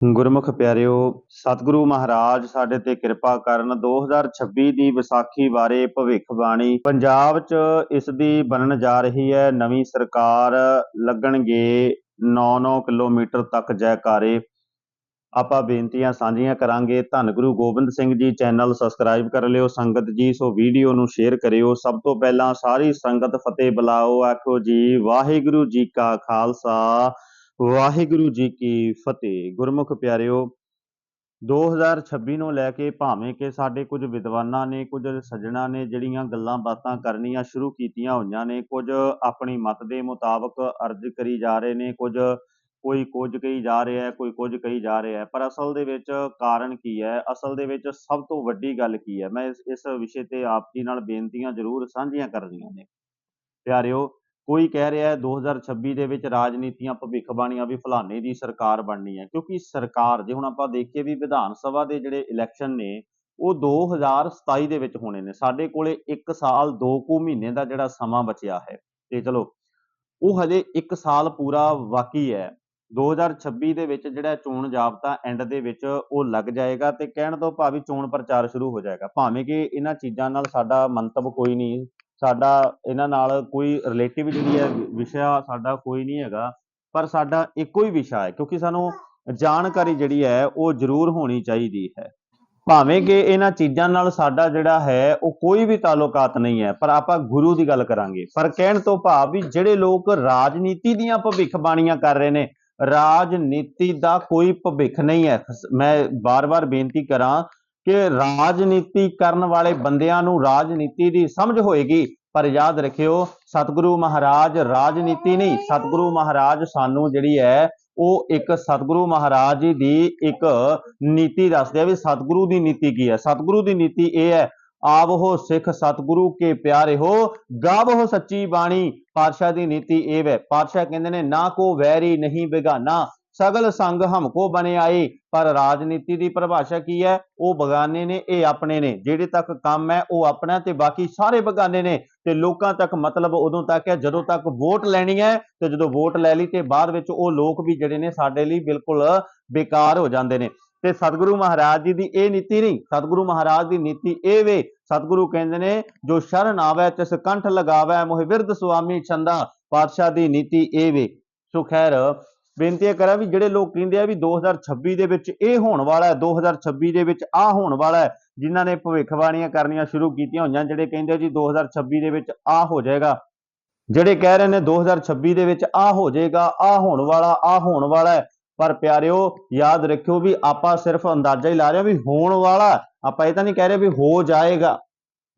ਗੁਰਮੁਖ ਪਿਆਰਿਓ, ਸਤਿਗੁਰੂ ਮਹਾਰਾਜ ਸਾਡੇ ਤੇ ਕਿਰਪਾ ਕਰਨ 2026 ਦੀ ਵਿਸਾਖੀ ਬਾਰੇ ਭਵਿੱਖਬਾਣੀ। ਪੰਜਾਬ 'ਚ ਇਸ ਦੀ ਬਣਨ ਜਾ ਰਹੀ ਹੈ। ਨਵੀਂ ਸਰਕਾਰ ਲੱਗਣਗੇ 9-9 ਕਿਲੋਮੀਟਰ ਤੱਕ ਜੈਕਾਰੇ। ਆਪਾਂ ਬੇਨਤੀਆਂ ਸਾਂਝੀਆਂ ਕਰਾਂਗੇ। ਧੰਨ ਗੁਰੂ ਗੋਬਿੰਦ ਸਿੰਘ ਜੀ ਚੈਨਲ ਸਬਸਕ੍ਰਾਈਬ ਕਰ ਲਿਓ, ਸੰਗਤ ਜੀ, ਸੋ ਵੀਡੀਓ ਨੂੰ ਸ਼ੇਅਰ ਕਰਿਓ। ਸਭ ਤੋਂ ਪਹਿਲਾਂ ਸਾਰੀ ਸੰਗਤ ਫਤਿਹ ਬੁਲਾਓ ਆਖੋ ਜੀ, ਵਾਹਿਗੁਰੂ ਜੀ ਕਾ ਖਾਲਸਾ। ਵਾਹਿਗੁਰੂ ਜੀ ਕੀ ਫਤਿਹ। ਗੁਰਮੁਖ ਪਿਆਰਿਓ 2026 ਨੂੰ ਲੈ ਕੇ ਭਾਵੇਂ ਕਿ ਸਾਡੇ ਕੁਝ ਵਿਦਵਾਨਾਂ ਨੇ, ਕੁਝ ਸੱਜਣਾ ਨੇ ਜਿਹੜੀਆਂ ਗੱਲਾਂ ਬਾਤਾਂ ਕਰਨੀਆਂ ਸ਼ੁਰੂ ਕੀਤੀਆਂ ਹੋਈਆਂ ਨੇ, ਕੁਝ ਆਪਣੀ ਮਤ ਦੇ ਮੁਤਾਬਕ ਅਰਜ਼ ਕਰੀ ਜਾ ਰਹੇ ਨੇ, ਕੁਝ ਕੋਈ ਕੁਝ ਕਹੀ ਜਾ ਰਿਹਾ ਹੈ, ਕੋਈ ਕੁਝ ਕਹੀ ਜਾ ਰਿਹਾ ਹੈ। ਪਰ ਅਸਲ ਦੇ ਵਿੱਚ ਕਾਰਨ ਕੀ ਹੈ? ਅਸਲ ਦੇ ਵਿੱਚ ਸਭ ਤੋਂ ਵੱਡੀ ਗੱਲ ਕੀ ਹੈ? ਮੈਂ ਇਸ ਇਸ ਵਿਸ਼ੇ ਤੇ ਆਪ ਜੀ ਨਾਲ ਬੇਨਤੀਆਂ ਜ਼ਰੂਰ ਸਾਂਝੀਆਂ ਕਰਨੀਆਂ ਨੇ। ਪਿਆਰਿਓ ਕੋਈ ਕਹਿ ਰਿਹਾ ਹੈ 2026 ਦੇ ਵਿੱਚ ਰਾਜਨੀਤੀਆਂ, ਭਵਿੱਖਬਾਣੀਆਂ ਵੀ ਫਲਾਣੇ ਦੀ ਸਰਕਾਰ ਬਣਨੀ ਹੈ। ਕਿਉਂਕਿ ਸਰਕਾਰ, ਜੇ ਹੁਣ ਆਪਾਂ ਦੇਖੀਏ ਵੀ ਵਿਧਾਨ ਸਭਾ ਦੇ ਜਿਹੜੇ ਇਲੈਕਸ਼ਨ ਨੇ, ਉਹ 2027 ਦੇ ਵਿੱਚ ਹੋਣੇ ਨੇ। ਸਾਡੇ ਕੋਲੇ 1 ਸਾਲ 2 ਕੁ ਮਹੀਨੇ ਦਾ ਜਿਹੜਾ ਸਮਾਂ ਬਚਿਆ ਹੈ। ਤੇ ਚਲੋ, ਉਹ ਹਜੇ 1 ਸਾਲ ਪੂਰਾ ਬਾਕੀ ਹੈ। 2026 ਦੇ ਵਿੱਚ ਜਿਹੜਾ ਚੋਣ ਜਾਬਤਾ ਐਂਡ ਦੇ ਵਿੱਚ ਉਹ ਲੱਗ ਜਾਏਗਾ ਤੇ ਕਹਿਣ ਤੋਂ ਭਾਵੇਂ ਚੋਣ ਪ੍ਰਚਾਰ ਸ਼ੁਰੂ ਹੋ ਜਾਏਗਾ। ਭਾਵੇਂ ਕਿ ਇਹਨਾਂ ਚੀਜ਼ਾਂ ਨਾਲ ਸਾਡਾ ਮੰਤਵ ਕੋਈ ਨਹੀਂ ਸਾਡਾ ਇਹਨਾਂ ਨਾਲ ਕੋਈ ਰਿਲੇਟਿਵ ਜਿਹੜੀ ਹੈ ਵਿਸ਼ਾ ਸਾਡਾ ਕੋਈ ਨਹੀਂ ਹੈਗਾ, ਪਰ ਸਾਡਾ ਇੱਕੋ ਹੀ ਵਿਸ਼ਾ ਹੈ, ਕਿਉਂਕਿ ਸਾਨੂੰ ਜਾਣਕਾਰੀ ਜਿਹੜੀ ਹੈ ਉਹ ਜ਼ਰੂਰ ਹੋਣੀ ਚਾਹੀਦੀ ਹੈ। ਭਾਵੇਂ ਕਿ ਇਹਨਾਂ ਚੀਜ਼ਾਂ ਨਾਲ ਸਾਡਾ ਜਿਹੜਾ ਹੈ, ਉਹ ਕੋਈ ਵੀ ਤਾਲੁਕਾਤ ਨਹੀਂ ਹੈ, ਪਰ ਆਪਾਂ ਗੁਰੂ ਦੀ ਗੱਲ ਕਰਾਂਗੇ। ਪਰ ਕਹਿਣ ਤੋਂ ਭਾਵ ਵੀ ਜਿਹੜੇ ਲੋਕ ਰਾਜਨੀਤੀ ਦੀਆਂ ਭਵਿੱਖਬਾਣੀਆਂ ਕਰ ਰਹੇ ਨੇ, ਰਾਜਨੀਤੀ ਦਾ ਕੋਈ ਭਵਿੱਖ ਨਹੀਂ ਹੈ। ਮੈਂ ਬਾਰ-ਬਾਰ ਬੇਨਤੀ ਕਰਾਂ ਕਿ ਰਾਜਨੀਤੀ ਕਰਨ ਵਾਲੇ ਬੰਦਿਆਂ ਨੂੰ ਰਾਜਨੀਤੀ ਦੀ ਸਮਝ ਹੋਏਗੀ। ਪਰ ਯਾਦ ਰੱਖਿਓ, ਸਤਿਗੁਰੂ ਮਹਾਰਾਜ ਰਾਜਨੀਤੀ ਨਹੀਂ, ਸਤਿਗੁਰੂ ਮਹਾਰਾਜ ਸਾਨੂੰ ਜਿਹੜੀ ਹੈ, ਉਹ ਇੱਕ ਸਤਿਗੁਰੂ ਮਹਾਰਾਜ ਜੀ ਦੀ ਇੱਕ ਨੀਤੀ ਦੱਸਦੇ ਆ ਵੀ ਸਤਿਗੁਰੂ ਦੀ ਨੀਤੀ ਕੀ ਹੈ। ਸਤਿਗੁਰੂ ਦੀ ਨੀਤੀ ਇਹ ਹੈ ਆਵਹੋ ਸਿੱਖ ਸਤਿਗੁਰੂ ਕੇ ਪਿਆਰੇ ਹੋ ਗਾਵਹੋ ਸੱਚੀ ਬਾਣੀ। ਪਾਤਸ਼ਾਹ ਦੀ ਨੀਤੀ ਇਹ ਹੈ। ਪਾਤਸ਼ਾਹ ਕਹਿੰਦੇ ਨੇ, ਨਾ ਕੋ ਵੈਰੀ ਨਹੀਂ ਬੇਗਾਨਾ। ਸਗਲ ਸੰਗ ਹਮਕੋ ਬਣੇ ਆਏ। ਪਰ ਰਾਜਨੀਤੀ ਦੀ ਪਰਿਭਾਸ਼ਾ ਕੀ ਹੈ? ਉਹ ਬਗਾਨੇ ਨੇ, ਇਹ ਆਪਣੇ ਨੇ। ਜਿਹੜੇ ਤੱਕ ਕੰਮ ਹੈ, ਉਹ ਆਪਣਾ ਤੇ ਬਾਕੀ ਸਾਰੇ ਬਗਾਨੇ ਨੇ। ਤੇ ਲੋਕਾਂ ਤੱਕ ਮਤਲਬ ਉਦੋਂ ਤੱਕ ਹੈ, ਜਦੋਂ ਤੱਕ ਵੋਟ ਲੈਣੀ ਹੈ ਤੇ ਜਦੋਂ ਵੋਟ ਲੈ ਲਈ ਤੇ ਬਾਅਦ ਵਿੱਚ ਉਹ ਲੋਕ ਵੀ ਜਿਹੜੇ ਨੇ ਸਾਡੇ ਲਈ ਬਿਲਕੁਲ ਬੇਕਾਰ ਹੋ ਜਾਂਦੇ ਨੇ। ਤੇ ਸਤਿਗੁਰੂ ਮਹਾਰਾਜ ਜੀ ਦੀ ਇਹ ਨੀਤੀ ਨਹੀਂ। ਸਤਿਗੁਰੂ ਮਹਾਰਾਜ ਦੀ ਨੀਤੀ ਇਹ ਵੇ। ਸਤਿਗੁਰੂ ਕਹਿੰਦੇ ਨੇ, ਜੋ ਸ਼ਰਨ ਆਵੇ, ਤਿਸ ਕੰਠ ਲਗਾਵੇ, ਮੋਹਿ ਵਿਰਧ ਸੁਆਮੀ ਛੰਦਾ। ਪਾਤਸ਼ਾਹ ਦੀ ਨੀਤੀ ਇਹ ਵੇ। ਸੋ ਖੈਰ ਬੇਨਤੀ ਕਰਾਂ ਵੀ ਜਿਹੜੇ ਲੋਕ ਕਹਿੰਦੇ ਆ ਵੀ 2026 ਦੇ ਵਿੱਚ ਇਹ ਹੋਣ ਵਾਲਾ ਹੈ 2026 ਦੇ ਵਿੱਚ ਆ ਹੋਣ ਵਾਲਾ ਹੈ, ਜਿਨ੍ਹਾਂ ਨੇ ਭਵਿੱਖਬਾਣੀਆਂ ਕਰਨੀਆਂ ਸ਼ੁਰੂ ਕੀਤੀਆਂ ਹੋਈਆਂ, ਜਿਹੜੇ ਕਹਿੰਦੇ ਜੀ 2026 ਦੇ ਵਿੱਚ ਆ ਹੋ ਜਾਏਗਾ। ਜਿਹੜੇ ਕਹਿ ਰਹੇ ਨੇ 2026 ਦੇ ਵਿੱਚ ਆ ਹੋ ਜਾਏਗਾ ਆ ਹੋਣ ਵਾਲਾ ਆ ਹੋਣ ਵਾਲਾ ਹੈ, ਪਰ ਪਿਆਰਿਓ ਯਾਦ ਰੱਖਿਓ ਵੀ ਆਪਾਂ ਸਿਰਫ ਅੰਦਾਜ਼ਾ ਹੀ ਲਾ ਰਹੇ ਹਾਂ ਵੀ ਹੋਣ ਵਾਲਾ ਆਪਾਂ ਇਹ ਤਾਂ ਨਹੀਂ ਕਹਿ ਰਹੇ ਵੀ ਹੋ ਜਾਏਗਾ।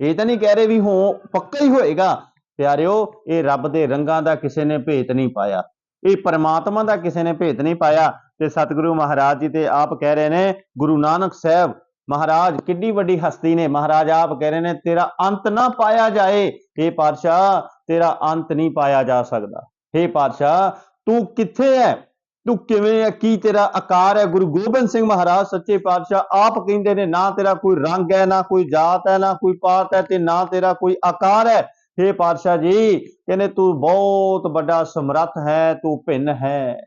ਇਹ ਤਾਂ ਨਹੀਂ ਕਹਿ ਰਹੇ ਵੀ ਹੋ, ਪੱਕਾ ਹੀ ਹੋਏਗਾ। ਪਿਆਰਿਓ, ਇਹ ਰੱਬ ਦੇ ਰੰਗਾਂ ਦਾ ਕਿਸੇ ਨੇ ਭੇਤ ਨਹੀਂ ਪਾਇਆ। ਇਹ ਪਰਮਾਤਮਾ ਦਾ ਕਿਸੇ ਨੇ ਭੇਤ ਨਹੀਂ ਪਾਇਆ ਤੇ ਸਤਿਗੁਰੂ ਮਹਾਰਾਜ ਜੀ ਤੇ ਆਪ ਕਹਿ ਰਹੇ ਨੇ, ਗੁਰੂ ਨਾਨਕ ਸਾਹਿਬ, ਮਹਾਰਾਜ ਕਿੱਡੀ ਵੱਡੀ ਹਸਤੀ ਨੇ, ਮਹਾਰਾਜ ਆਪ ਕਹਿ ਰਹੇ ਨੇ, ਤੇਰਾ ਅੰਤ ਨਾ ਪਾਇਆ ਜਾਏ। ਇਹ ਪਾਤਸ਼ਾਹ, ਤੇਰਾ ਅੰਤ ਨਹੀਂ ਪਾਇਆ ਜਾ ਸਕਦਾ। हे ਪਾਤਸ਼ਾਹ, ਤੂੰ ਕਿੱਥੇ ਹੈ ਤੂੰ ਕਿਵੇਂ ਹੈ ਕੀ ਤੇਰਾ ਆਕਾਰ ਹੈ ਗੁਰੂ ਗੋਬਿੰਦ ਸਿੰਘ ਮਹਾਰਾਜ ਸੱਚੇ ਪਾਤਸ਼ਾਹ ਆਪ ਕਹਿੰਦੇ ਨੇ, ਨਾ ਤੇਰਾ ਕੋਈ ਰੰਗ ਹੈ ਨਾ ਕੋਈ ਜਾਤ ਹੈ ਨਾ ਕੋਈ ਪਾਤ ਹੈ ਤੇ ਨਾ ਤੇਰਾ ਕੋਈ ਆਕਾਰ ਹੈ हे ਪਾਤਸ਼ਾਹ ਜੀ ਕਹਿੰਦੇ ਤੂੰ ਬਹੁਤ ਵੱਡਾ ਸਮਰੱਥ ਹੈ ਤੂੰ ਭਿੰਨ ਹੈ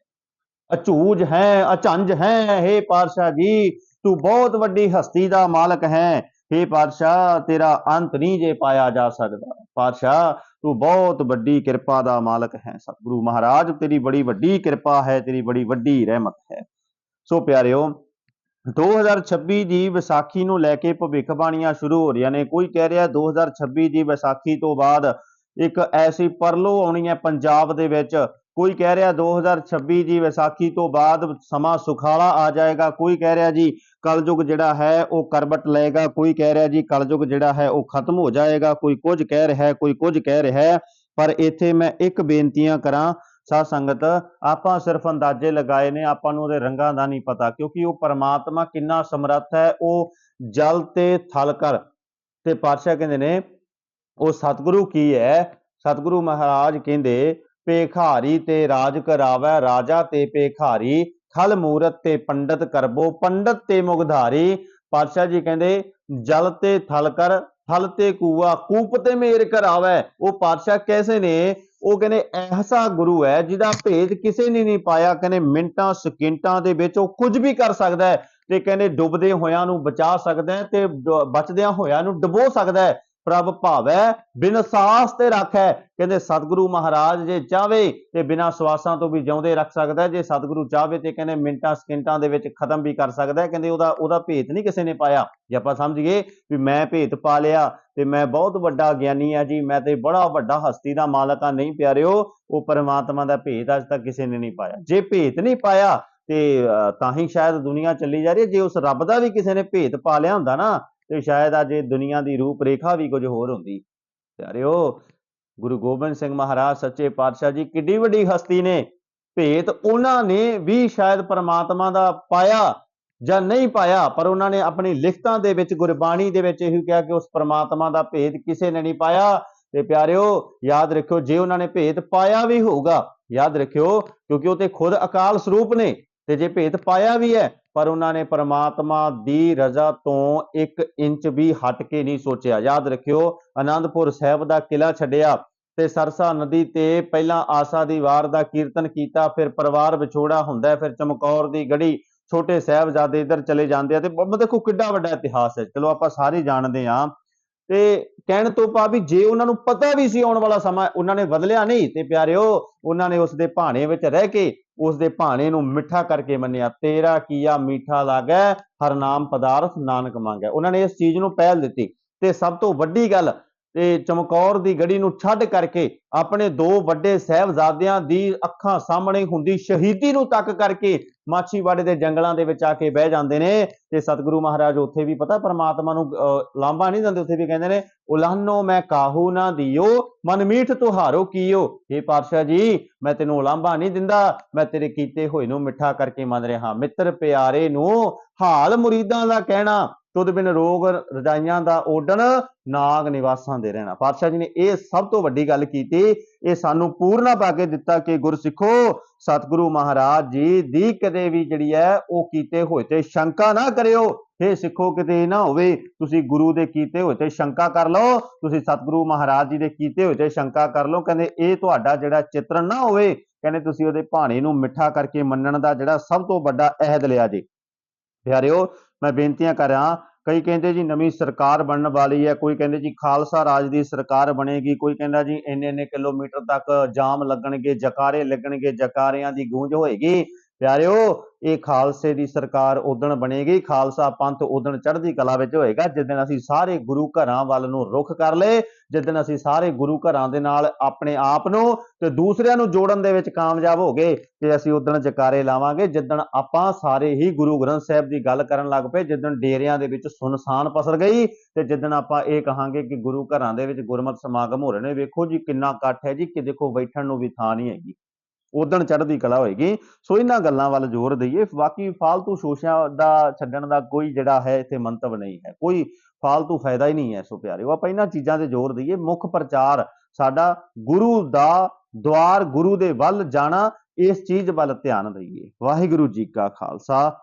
ਅਝੂਜ ਹੈ ਅਚੰਜ ਹੈ हे ਪਾਤਸ਼ਾਹ ਜੀ ਤੂੰ ਬਹੁਤ ਵੱਡੀ ਹਸਤੀ ਦਾ ਮਾਲਕ ਹੈ हे ਪਾਤਸ਼ਾਹ ਤੇਰਾ ਅੰਤ ਨਹੀਂ ਜੇ ਪਾਇਆ ਜਾ ਸਕਦਾ ਪਾਤਸ਼ਾਹ ਤੂੰ ਬਹੁਤ ਵੱਡੀ ਕਿਰਪਾ ਦਾ ਮਾਲਕ ਹੈ ਸਤਿਗੁਰੂ ਮਹਾਰਾਜ ਤੇਰੀ ਬੜੀ ਵੱਡੀ ਕਿਰਪਾ ਹੈ ਤੇਰੀ ਬੜੀ ਵੱਡੀ ਰਹਿਮਤ ਹੈ ਸੋ ਪਿਆਰਿਓ 2026 ਦੀ ਵਿਸਾਖੀ ਨੂੰ ਲੈ ਕੇ ਭਵਿੱਖਬਾਣੀਆਂ ਸ਼ੁਰੂ ਹੋ ਰਹੀਆਂ ਨੇ। ਕੋਈ ਕਹਿ ਰਿਹਾ 2026 ਦੀ ਵਿਸਾਖੀ ਤੋਂ ਬਾਅਦ ਇੱਕ ਐਸੀ ਪਰਲੋ ਆਉਣੀ ਹੈ ਪੰਜਾਬ ਦੇ ਵਿੱਚ। ਕੋਈ ਕਹਿ ਰਿਹਾ 2026 ਦੀ ਵਿਸਾਖੀ ਤੋਂ ਬਾਅਦ ਸਮਾਂ ਸੁਖਾਲਾ ਆ ਜਾਏਗਾ। ਕੋਈ ਕਹਿ ਰਿਹਾ ਜੀ ਕਲਯੁਗ ਜਿਹੜਾ ਹੈ ਉਹ ਕਰਬਟ ਲਏਗਾ। ਕੋਈ ਕਹਿ ਰਿਹਾ ਜੀ ਕਲਯੁਗ ਜਿਹੜਾ ਹੈ ਉਹ ਖਤਮ ਹੋ ਜਾਏਗਾ। ਕੋਈ ਕੁਝ ਕਹਿ ਰਿਹਾ, ਕੋਈ ਕੁਝ ਕਹਿ ਰਿਹਾ, ਪਰ ਇੱਥੇ ਮੈਂ ਇੱਕ ਬੇਨਤੀਆਂ ਕਰਾਂ ਸਾਧ ਸੰਗਤ, ਆਪਾਂ ਸਿਰਫ ਅੰਦਾਜ਼ੇ ਲਗਾਏ ਨੇ, ਆਪਾਂ ਨੂੰ ਉਹਦੇ ਰੰਗਾਂ ਦਾ ਨਹੀਂ ਪਤਾ, ਕਿਉਂਕਿ ਉਹ ਪਰਮਾਤਮਾ ਕਿੰਨਾ ਸਮਰੱਥ ਹੈ, ਉਹ ਜਲ ਤੇ ਥਲ ਕਰ। ਤੇ ਪਾਤਸ਼ਾਹ ਕਹਿੰਦੇ ਨੇ, ਉਹ ਸਤਿਗੁਰੂ ਕੀ ਹੈ? ਸਤਿਗੁਰੂ ਮਹਾਰਾਜ ਕਹਿੰਦੇ ਪੇਖਾਰੀ ਤੇ ਰਾਜ ਕਰਾਵੈ, ਰਾਜਾ ਤੇ ਪੇਖਾਰੀ ਖਲ ਮੂਰਤ ਤੇ ਪੰਡਤ ਕਰਬੋ, ਪੰਡਤ ਤੇ ਮੁਗਧਾਰੀ। ਪਾਤਸ਼ਾਹ ਜੀ ਕਹਿੰਦੇ, ਜਲ ਤੇ ਥਲ ਕਰ, ਥਲ ਤੇ ਕੂਆ, ਕੂਪ ਤੇ ਮੇਰ ਕਰਾਵੈ। ਉਹ ਪਾਤਸ਼ਾਹ ਕੈਸੇ ਨੇ? ਉਹ ਕਹਿੰਦੇ ਐਸਾ ਗੁਰੂ ਹੈ, ਜਿਹਦਾ ਭੇਦ ਕਿਸੇ ਨੇ ਨਹੀਂ ਪਾਇਆ। ਕਹਿੰਦੇ, ਮਿੰਟਾਂ, ਸਕਿੰਟਾਂ ਦੇ ਵਿੱਚ ਉਹ ਕੁਝ ਵੀ ਕਰ ਸਕਦਾ ਹੈ ਤੇ ਕਹਿੰਦੇ, ਡੁੱਬਦੇ ਹੋਇਆਂ ਨੂੰ ਬਚਾ ਸਕਦਾ ਹੈ ਤੇ ਬਚਦਿਆਂ ਹੋਇਆਂ ਨੂੰ ਡੁਬੋ ਸਕਦਾ ਹੈ। ਪ੍ਰਭ ਭਾਵੈ, ਬਿਨ ਸਾਸ ਤੇ ਰੱਖੈ। ਕਹਿੰਦੇ, ਸਤਿਗੁਰੂ ਮਹਾਰਾਜ ਜੇ ਚਾਵੇ ਤੇ ਬਿਨਾਂ ਸਵਾਸਾਂ ਤੋਂ ਵੀ ਜਿਉਂਦੇ ਰੱਖ ਸਕਦਾ ਜੇ ਸਤਿਗੁਰੂ ਚਾਵੇ ਤੇ ਕਹਿੰਦੇ ਮਿੰਟਾਂ, ਸਕਿੰਟਾਂ ਦੇ ਵਿੱਚ ਖਤਮ ਵੀ ਕਰ ਸਕਦਾ ਕਹਿੰਦੇ ਉਹਦਾ ਉਹਦਾ ਭੇਤ ਨਹੀਂ ਕਿਸੇ ਨੇ ਪਾਇਆ। ਜੇ ਆਪਾਂ ਸਮਝੀਏ ਵੀ ਮੈਂ ਭੇਤ ਪਾ ਲਿਆ ਤੇ ਮੈਂ ਬਹੁਤ ਵੱਡਾ ਗਿਆਨੀ ਆ ਜੀ, ਮੈਂ ਤੇ ਬੜਾ ਵੱਡਾ ਹਸਤੀ ਦਾ ਮਾਲਕ ਆ ਨਹੀਂ ਪਿਆਰਿਓ, ਉਹ ਪਰਮਾਤਮਾ ਦਾ ਭੇਤ ਅੱਜ ਤੱਕ ਕਿਸੇ ਨੇ ਨਹੀਂ ਪਾਇਆ। ਜੇ ਭੇਤ ਨਹੀਂ ਪਾਇਆ ਤੇ ਤਾਂ ਹੀ ਸ਼ਾਇਦ ਦੁਨੀਆ ਚੱਲੀ ਜਾ ਰਹੀ ਹੈ। ਜੇ ਉਸ ਰੱਬ ਦਾ ਵੀ ਕਿਸੇ ਨੇ ਭੇਤ ਪਾ ਲਿਆ ਹੁੰਦਾ ਨਾ ਤੇ ਸ਼ਾਇਦ ਅੱਜ ਇਹ ਦੁਨੀਆ ਦੀ ਰੂਪ ਰੇਖਾ ਵੀ ਕੁਝ ਹੋਰ ਹੁੰਦੀ। ਪਿਆਰਿਓ, ਗੁਰੂ ਗੋਬਿੰਦ ਸਿੰਘ ਮਹਾਰਾਜ ਸੱਚੇ ਪਾਤਸ਼ਾਹ ਜੀ ਕਿੱਡੀ ਵੱਡੀ ਹਸਤੀ ਨੇ। ਭੇਤ ਉਹਨਾਂ ਨੇ ਵੀ ਸ਼ਾਇਦ ਪਰਮਾਤਮਾ ਦਾ ਪਾਇਆ ਜਾਂ ਨਹੀਂ ਪਾਇਆ, ਪਰ ਉਹਨਾਂ ਨੇ ਆਪਣੀ ਲਿਖਤਾਂ ਦੇ ਵਿੱਚ, ਗੁਰਬਾਣੀ ਦੇ ਵਿੱਚ ਇਹੋ ਕਿਹਾ ਕਿ ਉਸ ਪਰਮਾਤਮਾ ਦਾ ਭੇਦ ਕਿਸੇ ਨੇ ਨਹੀਂ ਪਾਇਆ। ਤੇ ਪਿਆਰਿਓ, ਯਾਦ ਰੱਖਿਓ, ਜੇ ਉਹਨਾਂ ਨੇ ਭੇਦ ਪਾਇਆ ਵੀ ਹੋਊਗਾ, ਯਾਦ ਰੱਖਿਓ, ਕਿਉਂਕਿ ਉਹ ਤੇ ਖੁਦ ਅਕਾਲ ਸਰੂਪ ਨੇ। ਤੇ ਜੇ ਭੇਦ ਪਾਇਆ ਵੀ ਹੈ, ਪਰ ਉਹਨਾਂ ਨੇ ਪਰਮਾਤਮਾ ਦੀ ਰਜ਼ਾ ਤੋਂ 1 ਇੰਚ ਵੀ ਹਟ ਕੇ ਨਹੀਂ ਸੋਚਿਆ। ਯਾਦ ਰੱਖਿਓ ਆਨੰਦਪੁਰ ਸਾਹਿਬ ਦਾ ਕਿਲਾ ਛੱਡਿਆ ਤੇ ਸਰਸਾ ਨਦੀ ਤੇ ਪਹਿਲਾਂ ਆਸਾ ਦੀ ਵਾਰ ਦਾ ਕੀਰਤਨ ਕੀਤਾ, ਫਿਰ ਪਰਿਵਾਰ ਵਿਛੋੜਾ ਹੁੰਦਾ, ਫਿਰ ਚਮਕੌਰ ਦੀ ਗੜੀ ਛੋਟੇ ਸਾਹਿਬਜ਼ਾਦੇ ਇੱਧਰ ਚਲੇ ਜਾਂਦੇ ਆ ਤੇ ਦੇਖੋ ਕਿੱਡਾ ਵੱਡਾ ਇਤਿਹਾਸ ਹੈ। ਚਲੋ ਆਪਾਂ ਸਾਰੇ ਜਾਣਦੇ ਹਾਂ ਤੇ ਕਹਿਣ ਤੋਂ ਪਾ ਵੀ ਜੇ ਉਹਨਾਂ ਨੂੰ ਪਤਾ ਵੀ ਸੀ ਆਉਣ ਵਾਲਾ ਸਮਾਂ, ਉਹਨਾਂ ਨੇ ਬਦਲਿਆ ਨਹੀਂ। ਤੇ ਪਿਆਰਿਓ, ਉਹਨਾਂ ਨੇ ਉਸ ਦੇ ਭਾਣੇ ਵਿੱਚ ਰਹਿ ਕੇ ਉਸ ਦੇ ਭਾਣੇ ਨੂੰ ਮਿੱਠਾ ਕਰਕੇ ਮੰਨਿਆ, ਤੇਰਾ ਕੀਆ ਮੀਠਾ ਲਾਗੈ, ਹਰ ਨਾਮ ਪਦਾਰਥ ਨਾਨਕ ਮੰਗੈ। ਉਹਨਾਂ ਨੇ ਇਸ ਚੀਜ਼ ਨੂੰ ਪਹਿਲ ਦਿੱਤੀ। ਤੇ ਸਭ ਤੋਂ ਵੱਡੀ ਗੱਲ ਤੇ ਚਮਕੌਰ ਦੀ ਗੜੀ ਨੂੰ ਛੱਡ ਕਰਕੇ ਆਪਣੇ ਦੋ ਵੱਡੇ ਸਾਹਿਬਜ਼ਾਦਿਆਂ ਦੀ ਅੱਖਾਂ ਸਾਹਮਣੇ ਹੁੰਦੀ ਸ਼ਹੀਦੀ ਨੂੰ ਤੱਕ ਕਰਕੇ ਮਾਛੀਵਾੜੇ ਦੇ ਜੰਗਲਾਂ ਦੇ ਵਿੱਚ ਆ ਕੇ ਬਹਿ ਜਾਂਦੇ ਨੇ। ਤੇ ਸਤਿਗੁਰੂ ਮਹਾਰਾਜ ਉੱਥੇ ਵੀ ਪਤਾ ਪਰਮਾਤਮਾ ਨੂੰ ਅਹ, ਲਾਂਭਾ ਨਹੀਂ ਦਿੰਦੇ ਉੱਥੇ ਵੀ ਕਹਿੰਦੇ ਨੇ ਉਲਾਹਨੋ ਮੈਂ ਕਾਹੂ ਨਾ ਦਿਓ ਮਨ ਮੀਠ ਤੁਹਾਰੋ ਕੀਓ। ਇਹ ਪਾਤਸ਼ਾਹ ਜੀ ਮੈਂ ਤੈਨੂੰ ਉਲਾਂਭਾ ਨਹੀਂ ਦਿੰਦਾ ਮੈਂ ਤੇਰੇ ਕੀਤੇ ਹੋਏ ਨੂੰ ਮਿੱਠਾ ਕਰਕੇ ਮੰਨ ਰਿਹਾ। ਮਿੱਤਰ ਪਿਆਰੇ ਨੂੰ ਹਾਲ ਮੁਰੀਦਾਂ ਦਾ ਕਹਿਣਾ ਤੁਧ ਬਿਨ ਰੋਗ ਰਜਾਈਆਂ ਦਾ ਓਡਣ ਨਾਗ ਨਿਵਾਸਾਂ ਦੇ ਰਹਿਣਾ। ਪਾਤਸ਼ਾਹ ਜੀ ਨੇ ਇਹ ਸਭ ਤੋਂ ਵੱਡੀ ਗੱਲ ਕੀਤੀ। ਇਹ ਸਾਨੂੰ ਪੂਰਨਾ ਪਾ ਕੇ ਦਿੱਤਾ ਕਿ ਗੁਰਸਿੱਖੋ, ਸਤਿਗੁਰੂ ਮਹਾਰਾਜ ਜੀ ਦੀ ਕਦੇ ਵੀ ਜਿਹੜੀ ਹੈ ਉਹ ਕੀਤੇ ਹੋਏ ਤੇ ਸ਼ੰਕਾ ਨਾ ਕਰਿਓ। ਇਹ ਸਿੱਖੋ, ਕਿਤੇ ਨਾ ਹੋਵੇ ਤੁਸੀਂ ਗੁਰੂ ਦੇ ਕੀਤੇ ਹੋਏ ਤੇ ਸ਼ੰਕਾ ਕਰ ਲਓ। ਤੁਸੀਂ ਸਤਿਗੁਰੂ ਮਹਾਰਾਜ ਜੀ ਦੇ ਕੀਤੇ ਹੋਏ ਤੇ ਸ਼ੰਕਾ ਕਰ ਲਓ। ਕਹਿੰਦੇ ਇਹ ਤੁਹਾਡਾ ਜਿਹੜਾ ਚਿੱਤਰਨ ਨਾ ਹੋਵੇ, ਕਹਿੰਦੇ ਤੁਸੀਂ ਉਹਦੇ ਭਾਣੇ ਨੂੰ ਮਿੱਠਾ ਕਰਕੇ ਮੰਨਣ ਦਾ ਜਿਹੜਾ ਸਭ ਤੋਂ ਵੱਡਾ ਅਹਿਦ ਲਿਆ ਜੀ। ਪਿਆਰਿਓ ਮੈਂ ਬੇਨਤੀਆਂ ਕਰਾਂ ਕਈ ਕਹਿੰਦੇ ਜੀ ਨਵੀਂ ਸਰਕਾਰ ਬਣਨ ਵਾਲੀ ਹੈ, ਕੋਈ ਕਹਿੰਦੇ ਜੀ ਖਾਲਸਾ ਰਾਜ ਦੀ ਸਰਕਾਰ ਬਣੇਗੀ, ਕੋਈ ਕਹਿੰਦਾ ਜੀ ਇੰਨੇ ਇੰਨੇ ਕਿਲੋਮੀਟਰ ਤੱਕ ਜਾਮ ਲੱਗਣਗੇ, ਜਕਾਰੇ ਲੱਗਣਗੇ, ਜਕਾਰਿਆਂ ਦੀ ਗੂੰਜ ਹੋਏਗੀ। ਪਿਆਰਿਓ, ਇਹ ਖਾਲਸੇ ਦੀ ਸਰਕਾਰ ਉਦਣ ਬਣੇਗੀ। ਖਾਲਸਾ ਪੰਥ ਉਦਣ ਚੜ੍ਹਦੀ ਕਲਾ ਵਿੱਚ ਹੋਏਗਾ। ਜਿੱਦਣ ਅਸੀਂ ਸਾਰੇ ਗੁਰੂ ਘਰਾਂ ਵੱਲ ਨੂੰ ਰੁਖ ਕਰ ਲਏ ਜਿੱਦਣ ਅਸੀਂ ਸਾਰੇ ਗੁਰੂ ਘਰਾਂ ਦੇ ਨਾਲ ਆਪਣੇ ਆਪ ਨੂੰ ਤੇ ਦੂਸਰਿਆਂ ਨੂੰ ਜੋੜਨ ਦੇ ਵਿੱਚ ਕਾਮਯਾਬ ਹੋ ਗਏ ਤੇ ਅਸੀਂ ਉਦਣ ਜਕਾਰੇ ਲਾਵਾਂਗੇ। ਜਿੱਦਣ ਆਪਾਂ ਸਾਰੇ ਹੀ ਗੁਰੂ ਗ੍ਰੰਥ ਸਾਹਿਬ ਦੀ ਗੱਲ ਕਰਨ ਲੱਗ ਪਏ ਜਿੱਦਣ ਡੇਰਿਆਂ ਦੇ ਵਿੱਚ ਸੁਨਸਾਨ ਪਸਰ ਗਈ ਤੇ ਜਿੱਦਣ ਆਪਾਂ ਇਹ ਕਹਾਂਗੇ ਕਿ ਗੁਰੂ ਘਰਾਂ ਦੇ ਵਿੱਚ ਗੁਰਮਤਿ ਸਮਾਗਮ ਹੋ ਰਹੇ ਨੇ। ਵੇਖੋ ਜੀ ਕਿੰਨਾ ਇਕੱਠ ਹੈ ਜੀ, ਕਿ ਦੇਖੋ ਬੈਠਣ ਨੂੰ ਵੀ ਥਾਂ ਨਹੀਂ ਹੈਗੀ। ਉਦਣ ਚੜ੍ਹਦੀ ਕਲਾ ਹੋਏਗੀ। ਸੋ ਇਹਨਾਂ ਗੱਲਾਂ ਵੱਲ ਜ਼ੋਰ ਦਈਏ। ਬਾਕੀ ਫਾਲਤੂ ਸ਼ੋਸ਼ਿਆਂ ਦਾ ਛੱਡਣ ਦਾ ਕੋਈ ਜਿਹੜਾ ਹੈ, ਇੱਥੇ ਮੰਤਵ ਨਹੀਂ ਹੈ। ਕੋਈ ਫਾਲਤੂ ਫਾਇਦਾ ਹੀ ਨਹੀਂ ਹੈ ਸੋ ਪਿਆਰਿਓ। ਆਪਾਂ ਇਹਨਾਂ ਚੀਜ਼ਾਂ ਤੇ ਜ਼ੋਰ ਦਈਏ। ਮੁੱਖ ਪ੍ਰਚਾਰ ਸਾਡਾ ਗੁਰੂ ਦਾ ਦਵਾਰ ਗੁਰੂ ਦੇ ਵੱਲ ਜਾਣਾ, ਇਸ ਚੀਜ਼ ਵੱਲ ਧਿਆਨ ਦਈਏ। ਵਾਹਿਗੁਰੂ ਜੀ ਕਾ ਖਾਲਸਾ।